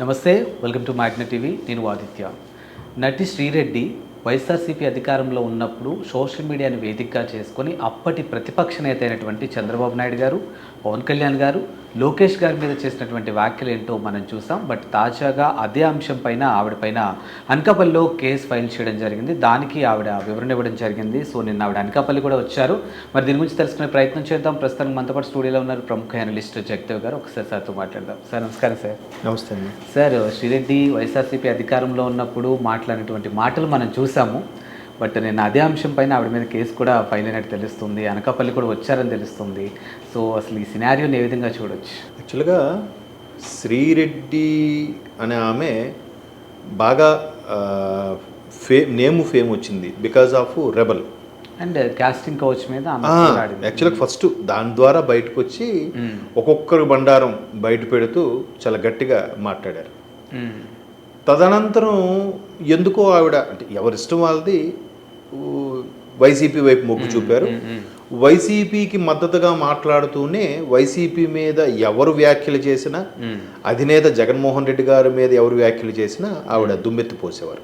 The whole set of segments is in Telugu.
నమస్తే వెల్కమ్ టు మ్యాగ్నా టీవీ. నేను ఆదిత్య. నటి శ్రీరెడ్డి వైఎస్ఆర్సీపీ అధికారంలో ఉన్నప్పుడు సోషల్ మీడియాను వేదికగా చేసుకొని అప్పటి ప్రతిపక్ష నేత అయినటువంటి చంద్రబాబు నాయుడు గారు పవన్ కళ్యాణ్ గారు లోకేష్ గారి మీద చేసినటువంటి వ్యాఖ్యలు ఏంటో మనం చూసాం బట్ తాజాగా అదే అంశం పైన ఆవిడ పైన అనకాపల్లిలో కేసు ఫైల్ చేయడం జరిగింది. దానికి ఆవిడ వివరణ ఇవ్వడం జరిగింది. సో నిన్న ఆవిడ అనకాపల్లి కూడా వచ్చారు. మరి దీని గురించి తెలుసుకునే ప్రయత్నం చేద్దాం. ప్రస్తుతం మనతో పాటు స్టూడియోలో ఉన్నారు ప్రముఖ అనలిస్ట్ జగదేవ్ గారు. ఒకసారి సార్తో మాట్లాడదాం. సార్ నమస్కారం సార్. నమస్తే సార్ శ్రీరెడ్డి వైఎస్ఆర్సీపీ అధికారంలో ఉన్నప్పుడు మాట్లాడినటువంటి మాటలు మనం చూసాము. బట్ నేను అదే అంశం పైన ఆవిడ మీద కేసు కూడా ఫైల్ అయినట్టు తెలుస్తుంది అనకాపల్లి కూడా వచ్చారని తెలుస్తుంది సో అసలు ఈ సినారియోని ఏ విధంగా చూడొచ్చు యాక్చువల్గా శ్రీరెడ్డి అనే ఆమె బాగా ఫే నేమ్ ఫేమ్ వచ్చింది because of rebel and casting couch మీద. యాక్చువల్గా ఫస్ట్ దాని ద్వారా బయటకు వచ్చి మ్మ్. ఒక్కొక్కరు బండారం బయట పెడుతూ చాలా గట్టిగా మాట్లాడారు మ్మ్. తదనంతరం ఎందుకో ఆవిడ అంటే ఎవరిష్టం వాళ్ళది వైసీపీ వైపు మొగ్గు చూపారు. వైసీపీకి మద్దతుగా మాట్లాడుతూనే వైసీపీ మీద ఎవరు వ్యాఖ్యలు చేసినా. అధినేత జగన్మోహన్ రెడ్డి గారి మీద ఎవరు వ్యాఖ్యలు చేసినా ఆవిడ దుమ్మెత్తి పోసేవారు.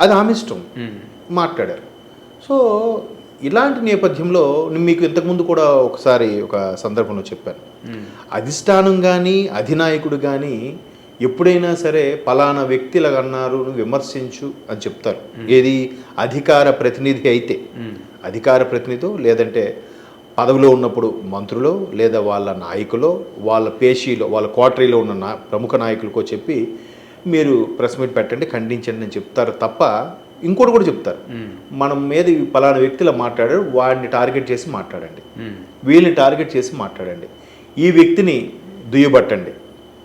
అది ఆమె ఇష్టం. మాట్లాడారు. సో ఇలాంటి నేపథ్యంలో మీకు ఇంతకుముందు కూడా ఒకసారి ఒక సందర్భంలో చెప్పాను. అధిష్టానం కానీ అధినాయకుడు కానీ ఎప్పుడైనా సరే పలానా వ్యక్తులు అన్నారు విమర్శించు అని చెప్తారు. ఏది? అధికార ప్రతినిధి అయితే. అధికార ప్రతినిధి లేదంటే పదవిలో ఉన్నప్పుడు మంత్రులు లేదా వాళ్ళ నాయకులు వాళ్ళ పేషీలో వాళ్ళ క్వార్టరీలో ఉన్న నా ప్రముఖ నాయకులకో చెప్పి మీరు ప్రెస్ మీట్ పెట్టండి ఖండించండి అని చెప్తారు తప్ప ఇంకోటి కూడా చెప్తారు. మనం మీద పలానా వ్యక్తులు మాట్లాడారు వాడిని టార్గెట్ చేసి మాట్లాడండి. వీళ్ళని టార్గెట్ చేసి మాట్లాడండి. ఈ వ్యక్తిని దుయ్యబట్టండి.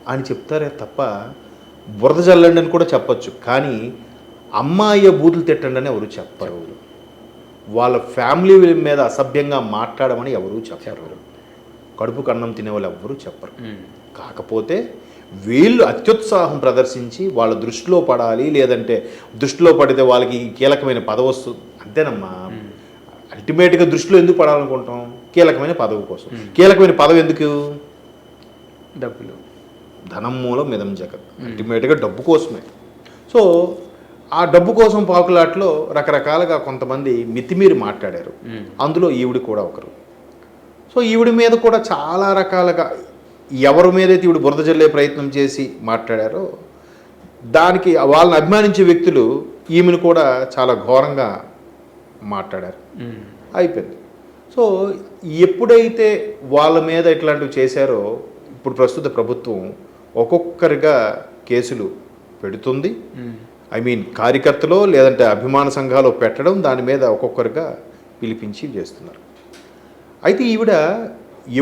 అని చెప్తారే తప్ప బురద జల్లండి అని కూడా చెప్పొచ్చు. కానీ అమ్మాయి బూతులు తిట్టండి అని ఎవరు చెప్పరు. వాళ్ళ ఫ్యామిలీ మీద అసభ్యంగా మాట్లాడమని ఎవరు చెప్పరు. కడుపు కన్నం తినే వాళ్ళు ఎవ్వరూ చెప్పరు. కాకపోతే వీళ్ళు అత్యుత్సాహం ప్రదర్శించి వాళ్ళ దృష్టిలో పడాలి లేదంటే దృష్టిలో పడితే వాళ్ళకి కీలకమైన పదవి వస్తుంది అంతేనమ్మా. అల్టిమేట్గా దృష్టిలో ఎందుకు పడాలనుకుంటాం? కీలకమైన పదవి కోసం. కీలకమైన పదవి ఎందుకు? డబ్బులు. ధనం మూలం మిదం జగత్. అల్టిమేట్గా డబ్బు కోసమే. సో ఆ డబ్బు కోసం పాకులాట్లో రకరకాలుగా కొంతమంది మితిమీరి మాట్లాడారు. అందులో ఈవిడ కూడా ఒకరు. సో ఈవిడ మీద కూడా చాలా రకాలుగా ఎవరి మీదైతే ఈవిడ బురద జల్లే ప్రయత్నం చేసి మాట్లాడారో దానికి వాళ్ళని అభిమానించే వ్యక్తులు ఈమెను కూడా చాలా ఘోరంగా మాట్లాడారు. అయిపోయింది. సో ఎప్పుడైతే వాళ్ళ మీద ఇట్లాంటివి చేశారో ఇప్పుడు ప్రస్తుత ప్రభుత్వం ఒక్కొక్కరిగా కేసులు పెడుతుంది. ఐ మీన్ కార్యకర్తలో లేదంటే అభిమాన సంఘాలు పెట్టడం దాని మీద ఒక్కొక్కరుగా పిలిపించి చేస్తున్నారు. అయితే ఈవిడ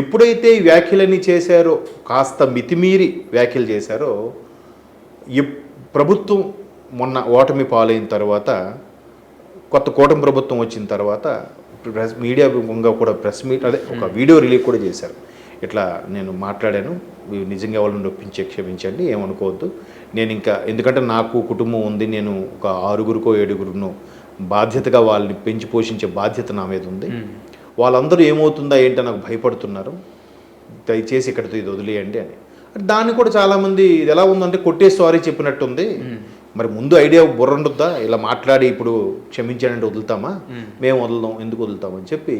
ఎప్పుడైతే ఈ వ్యాఖ్యలన్నీ చేశారో కాస్త మితిమీరి వ్యాఖ్యలు చేశారో ప్రభుత్వం మొన్న ఓటమి పాలైన తర్వాత కొత్త కూటమి ప్రభుత్వం వచ్చిన తర్వాత ప్రెస్ మీడియా కూడా ప్రెస్ మీట్ అదే ఒక వీడియో రిలీజ్ కూడా చేశారు. ఇట్లా నేను మాట్లాడాను. నిజంగా వాళ్ళని నొప్పించే క్షమించండి ఏమనుకోవద్దు. నేను ఇంకా ఎందుకంటే నాకు కుటుంబం ఉంది నేను ఒక ఆరుగురికో ఏడుగురునో బాధ్యతగా వాళ్ళని పెంచి పోషించే బాధ్యత నా మీద ఉంది. వాళ్ళందరూ ఏమవుతుందా ఏంటో నాకు భయపడుతున్నారు. దయచేసి ఇక్కడితో ఇది వదిలేయండి అని. దాన్ని కూడా చాలామంది ఇది ఎలా ఉందంటే కొట్టే సారీ చెప్పినట్టుంది. మరి ముందు ఐడియా బుర్ర ఉండొద్దా? ఇలా మాట్లాడి ఇప్పుడు క్షమించానంటే వదులుతామా? మేము. వదులుదాం ఎందుకు వదులుతాం అని చెప్పి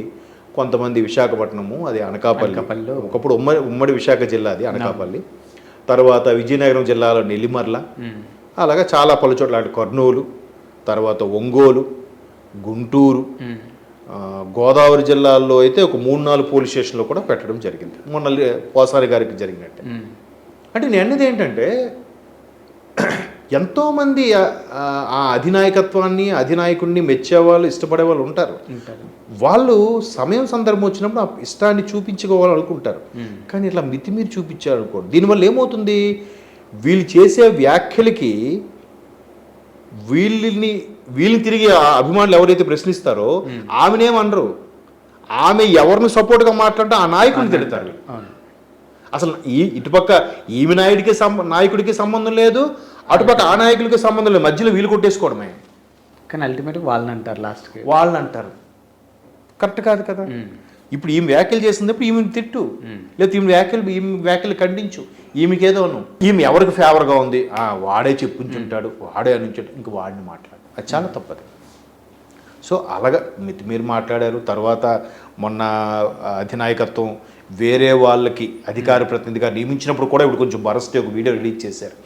కొంతమంది విశాఖపట్నము అది అనకాపల్లి. ఒకప్పుడు ఉమ్మడి ఉమ్మడి విశాఖ జిల్లా అది అనకాపల్లి. తర్వాత విజయనగరం జిల్లాలో నెల్లిమర్ల. అలాగా చాలా పలు చోట్ల అటు కర్నూలు తర్వాత ఒంగోలు గుంటూరు. గోదావరి జిల్లాల్లో అయితే ఒక మూడు నాలుగు పోలీస్ స్టేషన్లో కూడా పెట్టడం జరిగింది. మొన్న పోసారి గారికి జరిగినట్టే. అంటే నేను అన్నది ఏంటంటే ఎంతోమంది ఆ- అధినాయకత్వాన్ని అధినాయకుడిని మెచ్చేవాళ్ళు ఇష్టపడే వాళ్ళు ఉంటారు. వాళ్ళు సమయం సందర్భం వచ్చినప్పుడు ఆ ఇష్టాన్ని చూపించుకోవాలని అనుకుంటారు. మ్మ్. కానీ ఇట్లా మితిమీరి చూపించారు దీనివల్ల ఏమవుతుంది? వీళ్ళు చేసే వ్యాఖ్యలకి వీళ్ళని వీళ్ళని తిరిగి ఆ అభిమానులు ఎవరైతే ప్రశ్నిస్తారో ఆమెనేమనరు ఆమె ఎవరిని సపోర్ట్గా మాట్లాడితే ఆ నాయకుడిని తిడతారు. అసలు ఈ ఇటుపక్క ఈమె నాయుడికి సంబ నాయకుడికి సంబంధం లేదు. అటుపక్క ఆ నాయకుడికి సంబంధం లేదు. మధ్యలో వీలు కొట్టేసుకోవడమే. కానీ అల్టిమేట్గా వాళ్ళని అంటారు లాస్ట్కి వాళ్ళని అంటారు. కరెక్ట్ కాదు కదా? ఇప్పుడు ఈమె వ్యాఖ్యలు చేసినప్పుడు ఈమెను తిట్టు. లేదా ఈమె వ్యాఖ్యలు ఈమె వ్యాఖ్యలు ఖండించు. ఈమెకి ఏదో అను ఈమె ఎవరికి ఫేవర్గా ఉంది? వాడే చెప్పుంచుంటాడు వాడే అనుంచాడు ఇంక వాడిని మాట్లాడు. అది చాలా తప్పది. సో అలాగా మితి మీరు మాట్లాడారు. తర్వాత మొన్న అధినాయకత్వం వేరే వాళ్ళకి అధికార ప్రతినిధిగా నియమించినప్పుడు కూడా ఇప్పుడు కొంచెం బరస్ట్ ఒక వీడియో రిలీజ్ చేశారు.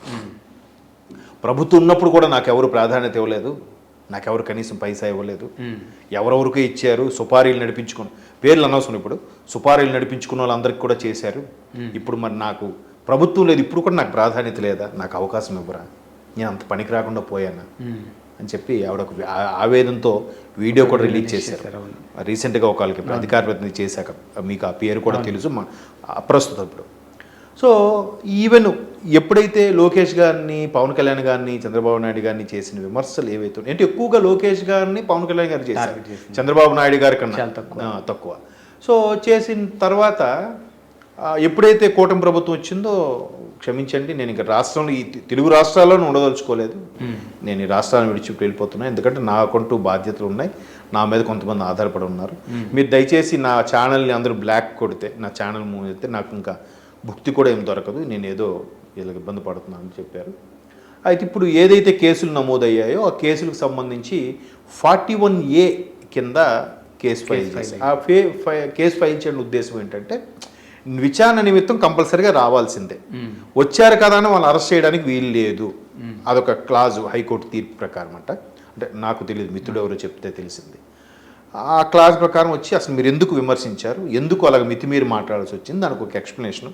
ప్రభుత్వం ఉన్నప్పుడు కూడా నాకు ఎవరు ప్రాధాన్యత ఇవ్వలేదు. నాకెవరు కనీసం పైసా ఇవ్వలేదు. ఎవరెవరికి ఇచ్చారు సుపారీలు నడిపించుకుని పేర్లు అనవసరం ఇప్పుడు. సుపారీలు నడిపించుకున్న వాళ్ళందరికీ కూడా చేశారు. ఇప్పుడు మరి నాకు ప్రభుత్వం లేదు. ఇప్పుడు కూడా నాకు ప్రాధాన్యత లేదా? నాకు అవకాశం ఇవ్వరా? నేను అంత పనికి రాకుండా పోయానా? అని చెప్పి ఆవిడ ఒక ఆవేదనతో వీడియో కూడా రిలీజ్ చేశారు. రీసెంట్గా ఒక వాళ్ళకి అధికార ప్రతినిధి చేశాక మీకు ఆ పేరు కూడా తెలుసు. మా ప్రస్తుతం ఇప్పుడు. సో ఈవెన్ ఎప్పుడైతే లోకేష్ గారిని పవన్ కళ్యాణ్ గారిని చంద్రబాబు నాయుడు గారిని చేసిన విమర్శలు ఏవైతే అంటే ఎక్కువగా లోకేష్ గారిని పవన్ కళ్యాణ్ గారు చేశారు. చంద్రబాబు నాయుడు గారి కన్నా. తక్కువ. సో చేసిన తర్వాత ఎప్పుడైతే కూటమి ప్రభుత్వం వచ్చిందో క్షమించండి నేను ఇంకా రాష్ట్రంలో ఈ తెలుగు రాష్ట్రాల్లోనే ఉండదలుచుకోలేదు. నేను ఈ రాష్ట్రాలను విడిచి వెళ్ళిపోతున్నాను ఎందుకంటే నాకంటూ బాధ్యతలు ఉన్నాయి. నా మీద కొంతమంది ఆధారపడి ఉన్నారు. మీరు దయచేసి నా ఛానల్ని అందరూ బ్లాక్ కొడితే నా ఛానల్ మూవ్ అయితే నాకు ఇంకా భుక్తి కూడా ఏం దొరకదు. నేను ఏదో వీళ్ళకి ఇబ్బంది పడుతున్నాను అని చెప్పారు. అయితే ఇప్పుడు ఏదైతే కేసులు నమోదయ్యాయో ఆ కేసులకు సంబంధించి ఫార్టీ వన్ ఏ కింద కేసు ఫైల్ చేశారు. ఆ ఫే ఫై- కేసు ఫైల్ చేయడం ఉద్దేశం ఏంటంటే విచారణ నిమిత్తం కంపల్సరీగా రావాల్సిందే. వచ్చారు కదా అని వాళ్ళు అరెస్ట్ చేయడానికి వీలు లేదు. అదొక క్లాజు హైకోర్టు తీర్పు ప్రకారం అంట. అంటే నాకు తెలియదు మిత్రుడు ఎవరో చెప్తే తెలిసింది. ఆ క్లాజ్ ప్రకారం వచ్చి అసలు మీరు ఎందుకు విమర్శించారు? ఎందుకు అలాగ మితిమీరి మాట్లాడాల్సి వచ్చింది? దానికి ఒక ఎక్స్ప్లెనేషన్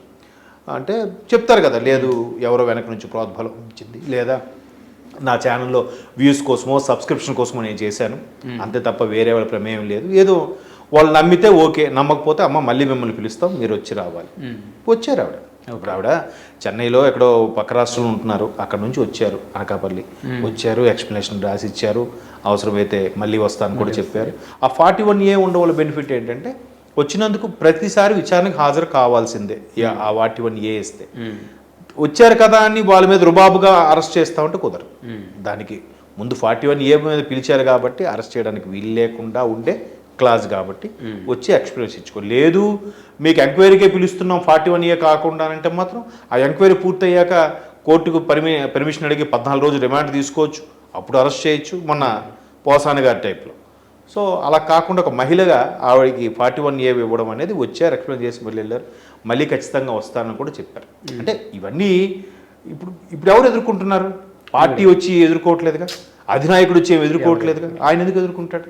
అంటే చెప్తారు కదా లేదు ఎవరో వెనక నుంచి ప్రోద్బలం వచ్చింది లేదా నా ఛానల్లో వ్యూస్ కోసమో సబ్స్క్రిప్షన్ కోసమో నేను చేశాను. అంతే తప్ప వేరే వాళ్ళ ప్రమేయం లేదు. ఏదో వాళ్ళు నమ్మితే ఓకే నమ్మకపోతే అమ్మ మళ్ళీ మిమ్మల్ని పిలుస్తాం మీరు వచ్చి రావాలి. వచ్చారు ఆవిడ. ఇప్పుడు ఆవిడ చెన్నైలో ఎక్కడో పక్క రాష్ట్రంలో ఉంటున్నారు. అక్కడ నుంచి వచ్చారు అనకాపల్లి. వచ్చారు ఎక్స్ప్లెనేషన్ రాసి ఇచ్చారు. అవసరమైతే మళ్ళీ వస్తాను కూడా చెప్పారు. ఆ ఫార్టీ వన్ ఏ ఉండే వాళ్ళ బెనిఫిట్ ఏంటంటే వచ్చినందుకు ప్రతిసారి విచారణకు హాజరు కావాల్సిందే. యా, ఆ ఫార్టీ వన్ ఏ ఇస్తే వచ్చారు కదా అని వాళ్ళ మీద రుబాబుగా అరెస్ట్ చేస్తామంటే కుదరదు. దానికి ముందు ఫార్టీ వన్ ఏ మీద పిలిచారు కాబట్టి అరెస్ట్ చేయడానికి వీలు లేకుండా ఉండే క్లాజ్ కాబట్టి వచ్చి ఎక్స్పీరియన్స్ ఇచ్చుకో. లేదు మీకు ఎంక్వైరీకే పిలుస్తున్నాం ఫార్టీ వన్ ఏ కాకుండా అంటే మాత్రం ఆ ఎంక్వైరీ పూర్తయ్యాక కోర్టుకు పర్మి పర్మిషన్ అడిగి పద్నాలుగు రోజులు రిమాండ్ తీసుకోవచ్చు. అప్పుడు అరెస్ట్ చేయొచ్చు. మొన్న పోసాని గారి టైప్లో. సో అలా కాకుండా ఒక మహిళగా ఆవిడకి ఫార్టీ వన్ ఏ ఇవ్వడం అనేది వచ్చారు ఎక్స్ప్లెయిన్ చేసి మళ్ళీ వెళ్ళారు. మళ్ళీ ఖచ్చితంగా వస్తానని కూడా చెప్పారు. అంటే ఇవన్నీ ఇప్పుడు ఇప్పుడు ఎవరు ఎదుర్కొంటున్నారు? పార్టీ వచ్చి ఎదుర్కోవట్లేదుగా? అధినాయకుడు వచ్చి ఎదుర్కోవట్లేదుగా? ఆయన ఎందుకు ఎదుర్కొంటాడు?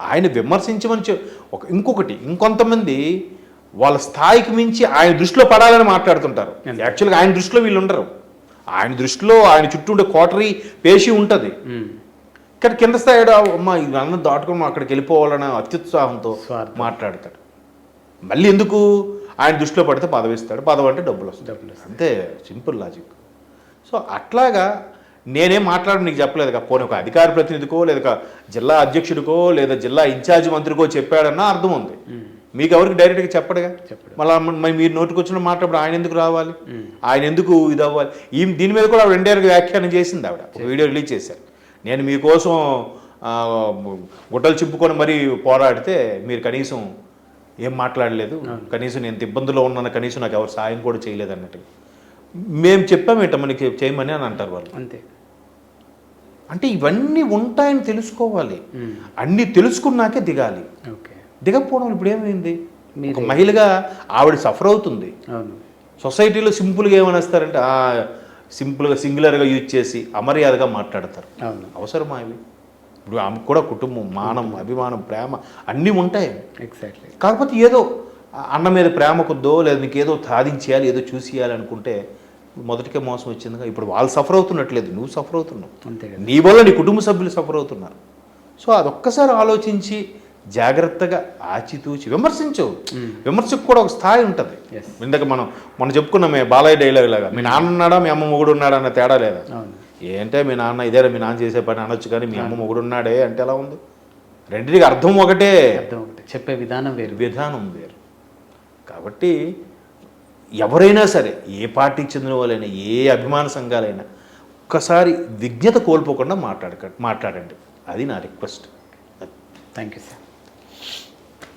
ఆయన విమర్శించమని చె- ఒక ఇంకొకటి ఇంకొంతమంది వాళ్ళ స్థాయికి మించి ఆయన దృష్టిలో పడాలని మాట్లాడుతుంటారు. యాక్చువల్గా ఆయన దృష్టిలో వీళ్ళు ఉండరు. ఆయన దృష్టిలో ఆయన చుట్టూ ఉండే కోటరీ పేషి ఉంటుంది. ఇక్కడ కింద స్థాయిలో అమ్మ ఇది అన్నం దాటుకొని అక్కడికి వెళ్ళిపోవాలన్న అత్యుత్సాహంతో. మాట్లాడతాడు. మళ్ళీ ఎందుకు? ఆయన దృష్టిలో పడితే పదవి ఇస్తాడు. పదవి అంటే డబ్బులు వస్తాయి. డబ్బులు. అంతే సింపుల్ లాజిక్. సో అట్లాగా నేనేం మాట్లాడి నీకు చెప్పలేదు కదా పోనీ ఒక అధికార ప్రతినిధికో లేదా జిల్లా అధ్యక్షుడికో లేదా జిల్లా ఇన్ఛార్జ్ మంత్రికో చెప్పాడన్నా అర్థం ఉంది. మీకు ఎవరికి డైరెక్ట్గా చెప్పడుగా? చెప్పడు. మళ్ళీ మరి నోటికి వచ్చిన మాట్లాడు ఆయన ఎందుకు రావాలి? ఆయన ఎందుకు ఇది అవ్వాలి? ఈ దీని మీద కూడా ఆవిడ రెండేళ్ళకి వ్యాఖ్యానం చేసింది ఆవిడ. వీడియో రిలీజ్ చేశారు. నేను మీకోసం గుడ్డలు చింపుకొని మరీ పోరాడితే మీరు కనీసం ఏం మాట్లాడలేదు. కనీసం నేను ఇబ్బందులో ఉన్నాను కనీసం నాకు ఎవరు సాయం కూడా చేయలేదు అన్నట్టు మేము చెప్పామేట మనకి చేయమని అని అంటారు వాళ్ళు. అంతే. అంటే ఇవన్నీ ఉంటాయని తెలుసుకోవాలి. అన్నీ తెలుసుకున్నాకే దిగాలి. ఓకే. దిగకపోవడం ఇప్పుడు ఏమైంది. ఒక మహిళగా ఆవిడ సఫర్ అవుతుంది. సొసైటీలో సింపుల్గా ఏమనేస్తారంటే ఆ, సింపుల్గా సింగులర్గా యూజ్ చేసి అమర్యాదగా మాట్లాడతారు. అవును. అవసరమా ఇవి? ఇప్పుడు ఆమెకు కూడా కుటుంబం మానం అభిమానం ప్రేమ అన్నీ ఉంటాయి. ఎగ్జాక్ట్లీ కాకపోతే ఏదో అన్న మీద ప్రేమ కొద్దో లేదా నీకు ఏదో సాధించేయాలి ఏదో చూసేయాలి అనుకుంటే మొదటికే మోసం వచ్చిందిగా. ఇప్పుడు వాళ్ళు సఫర్ అవుతున్నట్లేదు నువ్వు సఫర్ అవుతున్నావు. నీ వల్ల నీ కుటుంబ సభ్యులు సఫర్ అవుతున్నారు. సో అదొక్కసారి ఆలోచించి జాగ్రత్తగా ఆచితూచి విమర్శించు. విమర్శకు కూడా ఒక స్థాయి ఉంటుంది. ఇందాక మనం మనం చెప్పుకున్నామే బాలయ్య డైలాగ్ లాగా. మీ నాన్న ఉన్నాడా? మీ అమ్మ మొగుడు ఉన్నాడా? అన్న తేడా లేదా? అవును. ఏంటే మీ నాన్న ఇదేరా మీ నాన్న చేసే పని అనొచ్చు కానీ మీ అమ్మ మొగుడు ఉన్నాడే అంటే ఎలా ఉంది? రెండింటికి అర్థం ఒకటే. అర్థం ఒకటి. చెప్పే విధానం వేరు. విధానం వేరు. కాబట్టి ఎవరైనా సరే ఏ పార్టీకి చెందిన వాళ్ళైనా ఏ అభిమాన సంఘాలైనా ఒక్కసారి విజ్ఞత కోల్పోకుండా మాట్లాడక మాట్లాడండి. అది నా రిక్వెస్ట్ థ్యాంక్ యూ సార్